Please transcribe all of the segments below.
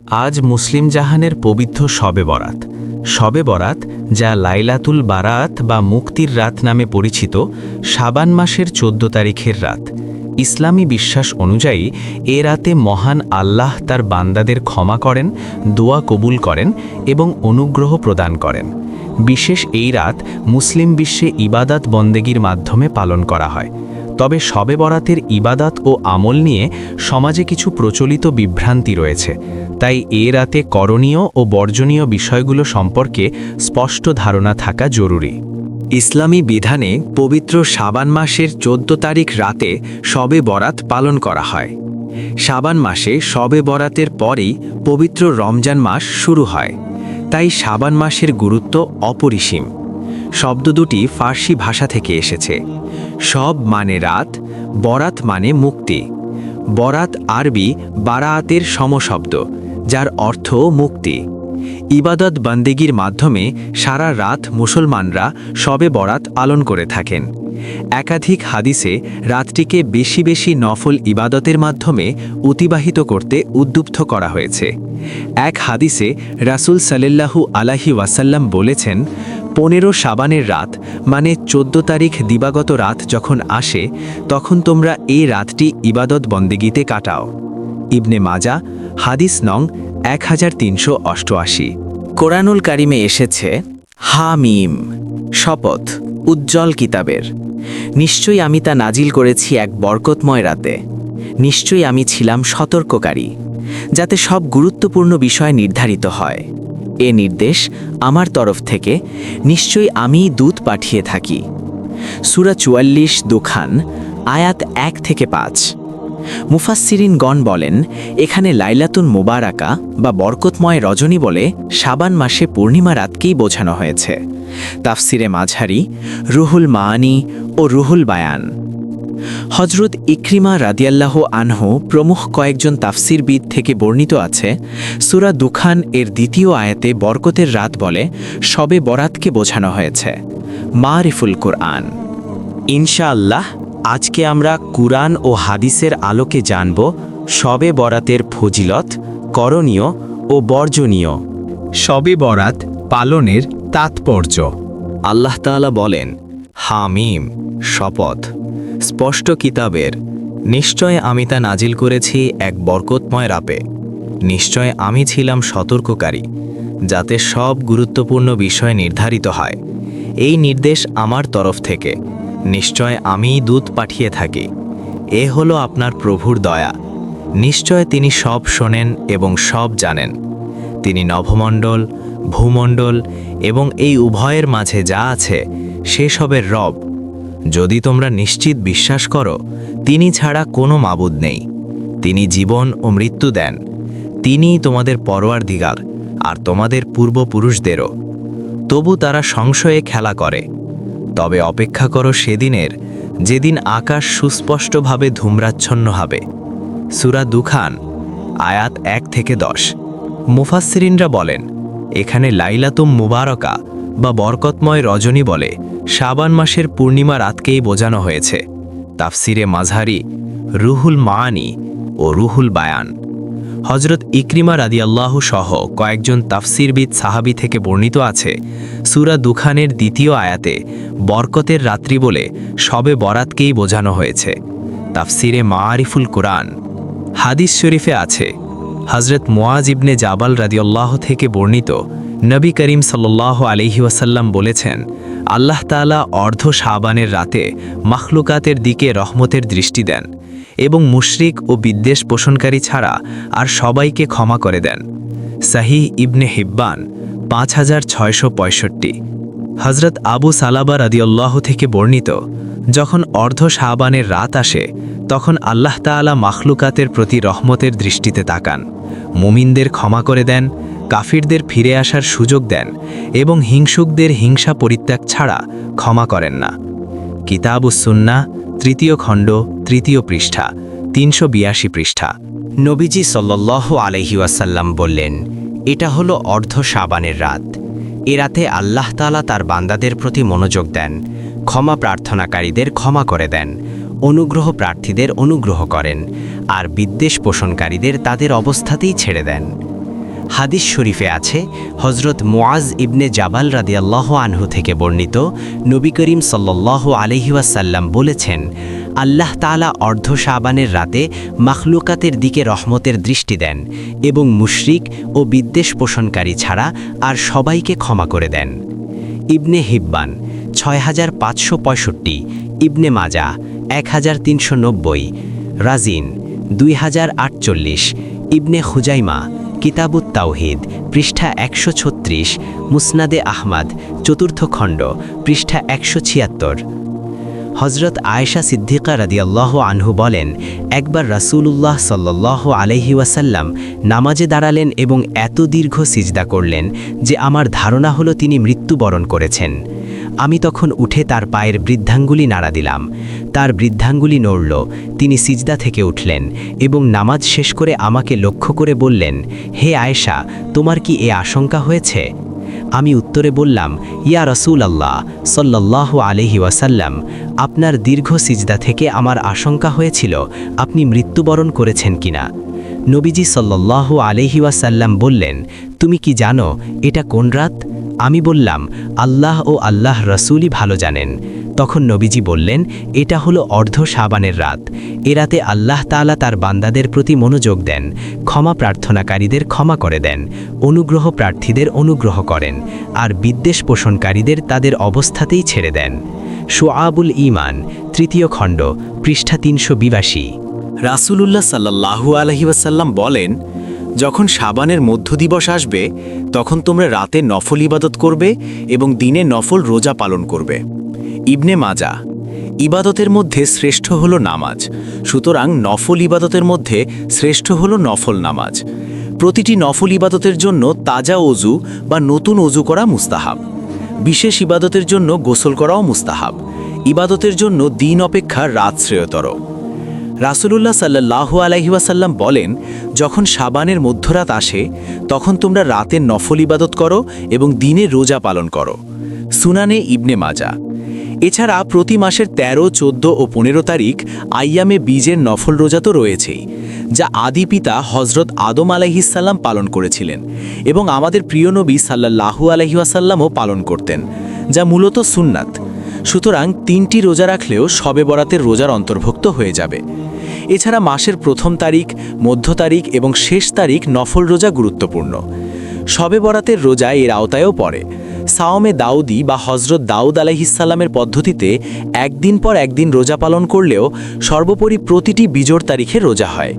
আজ মুসলিম জাহানের পবিত্র শবে বরাত। শবে বরাত, যা লাইলাতুল বারাত বা মুক্তির রাত নামে পরিচিত সাবান মাসের চোদ্দ তারিখের রাত। ইসলামী বিশ্বাস অনুযায়ী, এ রাতে মহান আল্লাহ তার বান্দাদের ক্ষমা করেন, দোয়া কবুল করেন এবং অনুগ্রহ প্রদান করেন। বিশেষ এই রাত মুসলিম বিশ্বে ইবাদাত বন্দেগীর মাধ্যমে পালন করা হয়। তবে শবে বরাতের ইবাদাত ও আমল নিয়ে সমাজে কিছু প্রচলিত বিভ্রান্তি রয়েছে। তাই এ রাতে করণীয় ও বর্জনীয় বিষয়গুলো সম্পর্কে স্পষ্ট ধারণা থাকা জরুরি। ইসলামী বিধানে পবিত্র সাবান মাসের চোদ্দ তারিখ রাতে শবে বরাত পালন করা হয়। সাবান মাসে শবে বরাতের পরেই পবিত্র রমজান মাস শুরু হয়। তাই সাবান মাসের গুরুত্ব অপরিসীম। শব্দ দুটি ফার্সি ভাষা থেকে এসেছে। সব মানে রাত, বরাত মানে মুক্তি। বরাত আরবি বারাতের সমশব্দ। যার অর্থ মুক্তি। ইবাদত বন্দেগীর মাধ্যমে সারা রাত মুসলমানরা সবে বরাত পালন করে থাকেন। একাধিক হাদিসে রাতটিকে বেশি বেশি নফল ইবাদতের মাধ্যমে অতিবাহিত করতে উদ্যুব্ধ করা হয়েছে। এক হাদিসে রাসূল সাল্লাল্লাহু আলাহি ওয়াসাল্লাম বলেছেন, পনেরো সাবানের রাত মানে চোদ্দ তারিখ দিবাগত রাত যখন আসে, তখন তোমরা এই রাতটি ইবাদত বন্দেগীতে কাটাও। ইবনে মাজা, হাদিস নং এক হাজার তিনশো অষ্টআশি। কোরআনুল কারিমে এসেছে, হামিম, শপথ, উজ্জ্বল কিতাবের। নিশ্চয়ই আমি তা নাজিল করেছি এক বরকতময় রাতে। নিশ্চয়ই আমি ছিলাম সতর্ককারী, যাতে সব গুরুত্বপূর্ণ বিষয় নির্ধারিত হয়। এ নির্দেশ আমার তরফ থেকে নিশ্চয়ই আমিই দূত পাঠিয়ে থাকি। সুরা চুয়াল্লিশ দুখান, আয়াত এক থেকে পাঁচ। মুফাসসিরিনগণ বলেন, এখানে লাইলাতুন মুবারাকা বা বরকতময় রজনী বলে সাবান মাসে পূর্ণিমা রাতকেই বোঝানো হয়েছে। তাফসিরে মাঝারি রুহুল মাআনি ও রুহুল বায়ান। হজরত ইক্রিমা রাদিয়াল্লাহ আনহু প্রমুখ কয়েকজন তাফসিরবিদ থেকে বর্ণিত আছে, সুরা দুখান এর দ্বিতীয় আয়াতে বরকতের রাত বলে সবে বরাতকে বোঝানো হয়েছে। মা মারিফুল কোরআন। ইনশাআল্লাহ আজকে আমরা কুরআন ও হাদিসের আলোকে জানব শবে বরাতের ফজিলত করণীয় ও বর্জনীয়। শবে বরাত পালনের তাৎপর্য। আল্লাহ তাআলা বলেন হামিম শপথ। স্পষ্ট কিতাবের নিশ্চয় আমি তা নাজিল করেছি এক বরকতময় রাপে নিশ্চয় আমি ছিলাম সতর্ককারী যাতে সব গুরুত্বপূর্ণ বিষয় নির্ধারিত হয়। এই নির্দেশ আমার তরফ থেকে। নিশ্চয় আমিই দূত পাঠিয়ে থাকি। এ হলো আপনার প্রভুর দয়া। নিশ্চয় তিনি সব শোনেন এবং সব জানেন। তিনি নভমণ্ডল, ভূমণ্ডল এবং এই উভয়ের মাঝে যা আছে সেসবের রব। যদি তোমরা নিশ্চিত বিশ্বাস করো, তিনি ছাড়া কোনো মাবুদ নেই। তিনি জীবন ও মৃত্যু দেন। তিনিই তোমাদের পরোয়ার দিগার আর তোমাদের পূর্বপুরুষদেরও। তবু তারা সংশয়ে খেলা করে। তবে অপেক্ষা করো সেদিনের, যেদিন আকাশ সুস্পষ্টভাবে ধূম্রাচ্ছন্ন হবে। সুরা দুখান, আয়াত এক থেকে দশ। মুফাসসিরিনরা বলেন, এখানে লাইলাতুম মুবারকা বা বরকতময় রজনী বলে শাবান মাসের পূর্ণিমা রাতকেই বোঝানো হয়েছে। তাফসিরে মাঝারি রুহুল মানি ও রুহুল বায়ান। হজরত ইক্রিমা রাদিয়াল্লাহু সহ কয়েকজন তাফসিরবিদ সাহাবি থেকে বর্ণিত আছে, সুরা দুখানের দ্বিতীয় আয়াতে, বরকতের রাত্রি বলে সবে বরাতকেই বোঝানো হয়েছে। তাফসিরে মাআরিফুল কোরআন। হাদিস শরীফে আছে হজরত মোয়াজ ইবনে জাবাল রাদিয়াল্লাহ থেকে বর্ণিত, নবী করিম সাল্লাহ আলহি ওয়াসাল্লাম বলেছেন, আল্লাহ তাআলা অর্ধ শাবানের রাতে মাখলুকাতের দিকে রহমতের দৃষ্টি দেন। এবং মুশরিক ও বিদ্বেষ পোষণকারী ছাড়া আর সবাইকে ক্ষমা করে দেন। সাহি ইবনে হিব্বান, পাঁচ হাজার ছয়শো পঁয়ষট্টি। হজরত আবু সালাবা রাদিউল্লাহ থেকে বর্ণিত, যখন অর্ধ শাহবানের রাত আসে, তখন আল্লাহ তাআলা মাখলুকাতের প্রতি রহমতের দৃষ্টিতে তাকান। মুমিনদের ক্ষমা করে দেন, কাফিরদের ফিরে আসার সুযোগ দেন এবং হিংসুকদের হিংসা পরিত্যাগ ছাড়া ক্ষমা করেন না। কিতাবুসুন্না তৃতীয় খণ্ড, তৃতীয় পৃষ্ঠা, তিনশো বিয়াশি পৃষ্ঠা। নবীজি সাল্লাহ আলহিউসাল্লাম বললেন, এটা হলো অর্ধ সাবানের রাত। এ রাতে আল্লাহ তালা তার বান্দাদের প্রতি মনোযোগ দেন, ক্ষমা প্রার্থনাকারীদের ক্ষমা করে দেন, অনুগ্রহ প্রার্থীদের অনুগ্রহ করেন, আর বিদ্বেষ পোষণকারীদের তাদের অবস্থাতেই ছেড়ে দেন। হাদিস শরীফে আছে হজরত মুআজ ইবনে জাবাল রাদিয়াল্লাহ আনহু থেকে বর্ণিত, নবী করিম সাল্লাহ আলহিউসাল্লাম বলেছেন, আল্লাহ তাআলা অর্ধ শাবানের রাতে মাখলুকাতের দিকে রহমতের দৃষ্টি দেন এবং মুশরিক ও বিদ্বেষ পোষণকারী ছাড়া আর সবাইকে ক্ষমা করে দেন। ইবনে হিব্বান ছয় হাজার পাঁচশো পঁয়ষট্টি, ইবনে মাজা এক হাজার তিনশো নব্বই, রাজিন দুই হাজার আটচল্লিশ, ইবনে খুজাইমা কিতাবুত তাওহিদ পৃষ্ঠা একশো ছত্রিশ, মুসনাদে আহমাদ, চতুর্থ খণ্ড, পৃষ্ঠা একশো ছিয়াত্তর। হজরত আয়েশা সিদ্দিকা রাদিয়াল্লাহ আনহু বলেন, একবার রাসূলুল্লাহ সাল্লাহ আলহি ওয়াসাল্লাম নামাজে দাঁড়ালেন এবং এত দীর্ঘ সিজদা করলেন যে আমার ধারণা হলো তিনি মৃত্যুবরণ করেছেন। আমি তখন উঠে তার পায়ের বৃদ্ধাঙ্গুলি নাড়া দিলাম। তার বৃদ্ধাঙ্গুলি নড়ল। তিনি সিজদা থেকে উঠলেন এবং নামাজ শেষ করে আমাকে লক্ষ্য করে বললেন, হে আয়েশা, তোমার কি এ আশঙ্কা হয়েছে? আমি উত্তরে বললাম, ইয়া রসুল আল্লাহ সাল্লাহ আলহি ওয়াসাল্লাম, আপনার দীর্ঘ সিজদা থেকে আমার আশঙ্কা হয়েছিল, আপনি মৃত্যুবরণ করেছেন কিনা? নবীজি সাল্লাহ আলহি ওয়াসাল্লাম বললেন, তুমি কি জানো এটা কোন রাত? আমি বললাম, আল্লাহ ও আল্লাহ রসুলই ভালো জানেন। তখন নবীজি বললেন, এটা হলো অর্ধ সাবানের রাত। এ রাতে আল্লাহ তাআলা তার বান্দাদের প্রতি মনোযোগ দেন, ক্ষমা প্রার্থনাকারীদের ক্ষমা করে দেন, অনুগ্রহ প্রার্থীদের অনুগ্রহ করেন, আর বিদ্বেষ পোষণকারীদের তাদের অবস্থাতেই ছেড়ে দেন। শোয়াবুল ইমান তৃতীয় খণ্ড, পৃষ্ঠা তিনশো বিবাসী রাসূলুল্লাহ সাল্লাল্লাহু আলহি ওয়াসাল্লাম বলেন, যখন সাবানের মধ্য দিবস আসবে, তখন তোমরা রাতে নফল ইবাদত করবে এবং দিনে নফল রোজা পালন করবে। ইবনে মাজা। ইবাদতের মধ্যে শ্রেষ্ঠ হল নামাজ। সুতরাং নফল ইবাদতের মধ্যে শ্রেষ্ঠ হল নফল নামাজ। প্রতিটি নফল ইবাদতের জন্য তাজা অজু বা নতুন অজু করা মুস্তাহাব। বিশেষ ইবাদতের জন্য গোসল করাও মুস্তাহাব। ইবাদতের জন্য দিন অপেক্ষা রাত শ্রেয়তর। রাসূলুল্লাহ সাল্লাহ আলাইহিওয়াসাল্লাম বলেন, যখন সাবানের মধ্যরাত আসে, তখন তোমরা রাতের নফল ইবাদত করো এবং দিনে রোজা পালন করো। সুনানে ইবনে মাজা। এছাড়া প্রতি মাসের ১৩, ১৪ ও পনেরো তারিখ আইয়ামে বীজের নফল রোজা তো রয়েছেই যা আদি পিতা হজরত আদম আলাইহিসাল্লাম পালন করেছিলেন এবং আমাদের প্রিয় নবী সাল্লাহু আলহিহাসাল্লামও পালন করতেন যা মূলত সুন্নাত। সুতরাং তিনটি রোজা রাখলেও শবে বরাতের রোজার অন্তর্ভুক্ত হয়ে যাবে। এছাড়া মাসের প্রথম তারিখ মধ্য তারিখ এবং শেষ তারিখ নফল রোজা গুরুত্বপূর্ণ। শবে বরাতের রোজা এর আওতায়ও পড়ে। সাওমে দাউদি বা হজরত দাউদ আলাইহিসাল্লামের পদ্ধতিতে একদিন পর একদিন রোজা পালন করলেও সর্বোপরি প্রতিটি বিজোর তারিখে রোজা হয়।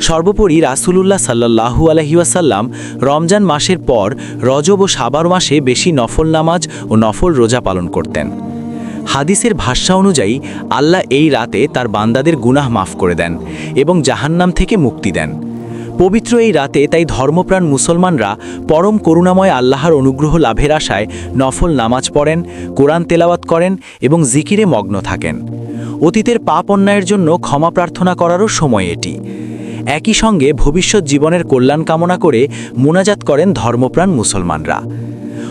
সর্বোপরি রাসূলুল্লাহ সাল্লাহু আলহিউসাল্লাম রমজান মাসের পর রজব ও সাবার মাসে বেশি নফল নামাজ ও নফল রোজা পালন করতেন। হাদিসের ভাষ্যা অনুযায়ী আল্লাহ এই রাতে তার বান্দাদের গুনাহ মাফ করে দেন এবং জাহান্নাম থেকে মুক্তি দেন। পবিত্র এই রাতে তাই ধর্মপ্রাণ মুসলমানরা পরম করুণাময় আল্লাহর অনুগ্রহ লাভের আশায় নফল নামাজ পড়েন, কোরআন তেলাওয়াত করেন এবং জিকিরে মগ্ন থাকেন। অতীতের পাপ অন্যায়ের জন্য ক্ষমা প্রার্থনা করারও সময় এটি। একই সঙ্গে ভবিষ্যৎ জীবনের কল্যাণ কামনা করে মোনাজাত করেন ধর্মপ্রাণ মুসলমানরা।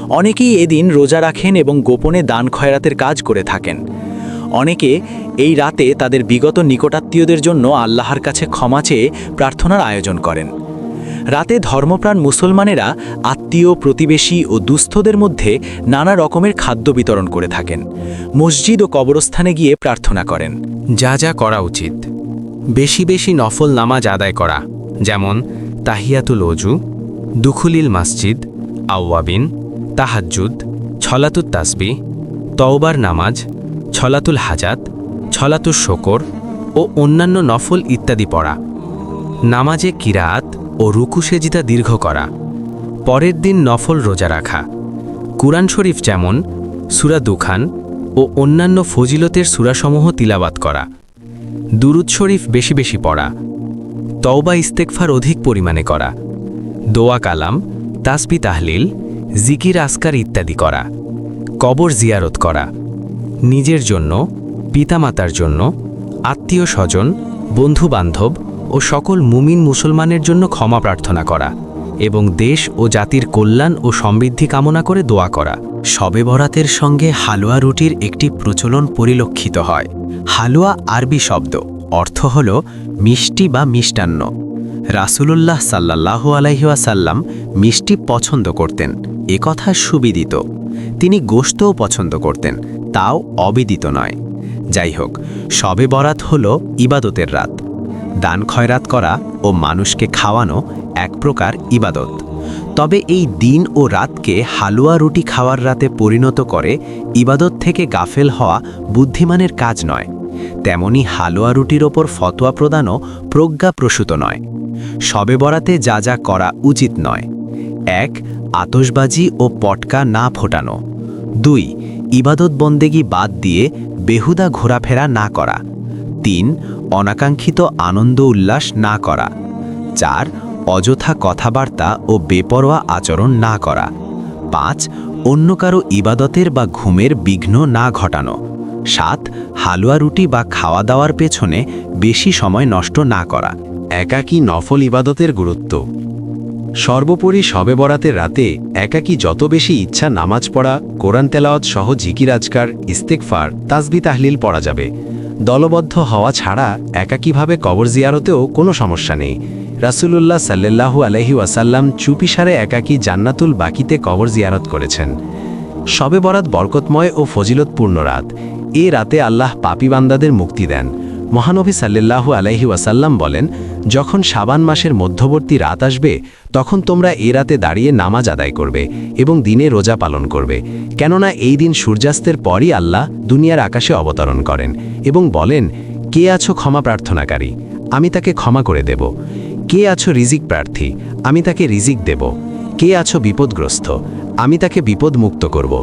অনেকেই এদিন রোজা রাখেন এবং গোপনে দান খয়রাতের কাজ করে থাকেন। অনেকে এই রাতে তাদের বিগত নিকটাত্মীয়দের জন্য আল্লাহর কাছে ক্ষমা চেয়ে প্রার্থনার আয়োজন করেন। রাতে ধর্মপ্রাণ মুসলমানেরা আত্মীয়, প্রতিবেশী ও দুস্থদের মধ্যে নানা রকমের খাদ্য বিতরণ করে থাকেন। মসজিদ ও কবরস্থানে গিয়ে প্রার্থনা করেন। যা যা করা উচিত। বেশি বেশি নফল নামাজ আদায় করা, যেমন তাহিয়াতুল অজু দুখুলিল মসজিদ আউয়াবিন তাহাজ্জুদ, ছলাতুত তাসবি, তওবার নামাজ ছলাতুল হাজাত ছলাতুল শকর ও অন্যান্য নফল ইত্যাদি পড়া। নামাজে কিরাত ও রুকু সেজিদা দীর্ঘ করা। পরের দিন নফল রোজা রাখা। কুরআন শরীফ যেমন, সুরা দুখান ও অন্যান্য ফজিলতের সুরাসমূহ তিলাবাত করা। দুরুদ শরীফ বেশি বেশি পড়া। তওবা ইস্তেকফার অধিক পরিমাণে করা। দোয়া কালাম তাসবি তাহলিল, জিকির, আসকার ইত্যাদি করা। কবর জিয়ারত করা। নিজের জন্য, পিতামাতার জন্য আত্মীয় স্বজন বন্ধুবান্ধব ও সকল মুমিন মুসলমানের জন্য ক্ষমা প্রার্থনা করা এবং দেশ ও জাতির কল্যাণ ও সমৃদ্ধি কামনা করে দোয়া করা। শবে বরাতের সঙ্গে হালুয়া রুটির একটি প্রচলন পরিলক্ষিত হয়। হালুয়া আরবি শব্দ, অর্থ হল মিষ্টি বা মিষ্টান্ন। রাসূলুল্লাহ সাল্লাল্লাহু আলাইহি ওয়াসাল্লাম মিষ্টি পছন্দ করতেন একথা সুবিদিত। তিনি গোশতও পছন্দ করতেন তাও অবিদিত নয়। যাই হোক শবে বরাত হল ইবাদতের রাত। দান খয়রাত করা ও মানুষকে খাওয়ানো এক প্রকার ইবাদত। তবে এই দিন ও রাতকে হালুয়া রুটি খাওয়ার রাতে পরিণত করে ইবাদত থেকে গাফেল হওয়া বুদ্ধিমানের কাজ নয়। তেমনি হালুয়া রুটির ওপর ফতোয়া প্রদানও প্রজ্ঞাপ্রসূত নয়। শবে বরাতে যা যা করা উচিত নয়। এক আতসবাজি ও পটকা না ফোটানো। দুই ইবাদত বন্দেগি বাদ দিয়ে বেহুদা ঘোরাফেরা না করা। তিন, অনাকাঙ্ক্ষিত আনন্দ উল্লাস না করা। চার, অযথা কথাবার্তা ও বেপরোয়া আচরণ না করা। পাঁচ, অন্য কারও ইবাদতের বা ঘুমের বিঘ্ন না ঘটানো। সাত, হালুয়া রুটি বা খাওয়া দাওয়ার পেছনে বেশি সময় নষ্ট না করা। একাকী নফল ইবাদতের গুরুত্ব। সর্বোপরি শবে বরাতের রাতে একাকী যত বেশি ইচ্ছা নামাজ পড়া, কোরআন তেলাওয়াত সহ জিকির আজকার ইস্তেকফার তাসবি তাহলিল পড়া যাবে। দলবদ্ধ হওয়া ছাড়া একাকীভাবে কবর জিয়ারতেও কোনো সমস্যা নেই। রাসূলুল্লাহ সাল্লাল্লাহু আলহি ওয়াসাল্লাম চুপিসারে একাকী জান্নাতুল বাকিতে কবর জিয়ারত করেছেন। শবে বরাত বরকতময় ও ফজিলতপূর্ণ রাত। এ রাতে আল্লাহ পাপিবান্দাদের মুক্তি দেন। মহানবী সাল্লাল্লাহু আলাইহি ওয়াসাল্লাম বলেন, যখন সাবান মাসের মধ্যবর্তী রাত আসবে, তখন তোমরা এ রাতে দাঁড়িয়ে নামাজ আদায় করবে এবং দিনে রোজা পালন করবে। কেননা এই দিন সূর্যাস্তের পরই আল্লাহ দুনিয়ার আকাশে অবতরণ করেন এবং বলেন, কে আছো ক্ষমা প্রার্থনাকারী? আমি তাকে ক্ষমা করে দেব। কে আছো রিজিক প্রার্থী? আমি তাকে রিজিক দেব। কে আছো বিপদগ্রস্ত? আমি তাকে বিপদ মুক্ত করব।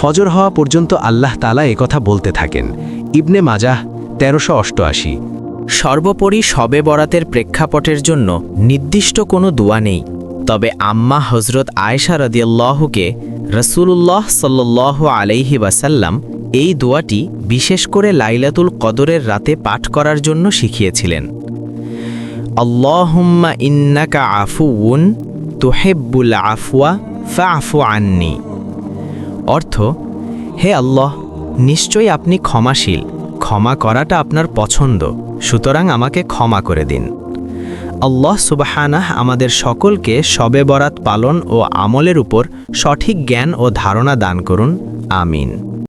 ফজর হওয়া পর্যন্ত আল্লাহ তালা একথা বলতে থাকেন। ইবনে মাজাহ তেরোশো অষ্টআশি। সর্বোপরি শবে বরাতের প্রেক্ষাপটের জন্য নির্দিষ্ট কোনো দোয়া নেই। তবে আম্মা হজরত আয়েশা রদিয়াল্লাহুকে রসুল্লাহ সাল্লাহ আলাইহি ওয়াসাল্লাম এই দোয়াটি বিশেষ করে লাইলাতুল কদরের রাতে পাঠ করার জন্য শিখিয়েছিলেন। আল্লাহুম্মা ইন্নাকা আফুউন তুহেব্বুল আফওয়া ফাফু আন্নি। অর্থ, হে আল্লাহ, নিশ্চয়ই আপনি ক্ষমাশীল। ক্ষমা করাটা আপনার পছন্দ, সুতরাং আমাকে ক্ষমা করে দিন। আল্লাহ সুবাহানাহ আমাদের সকলকে সবে বরাত পালন ও আমলের উপর সঠিক জ্ঞান ও ধারণা দান করুন, আমিন।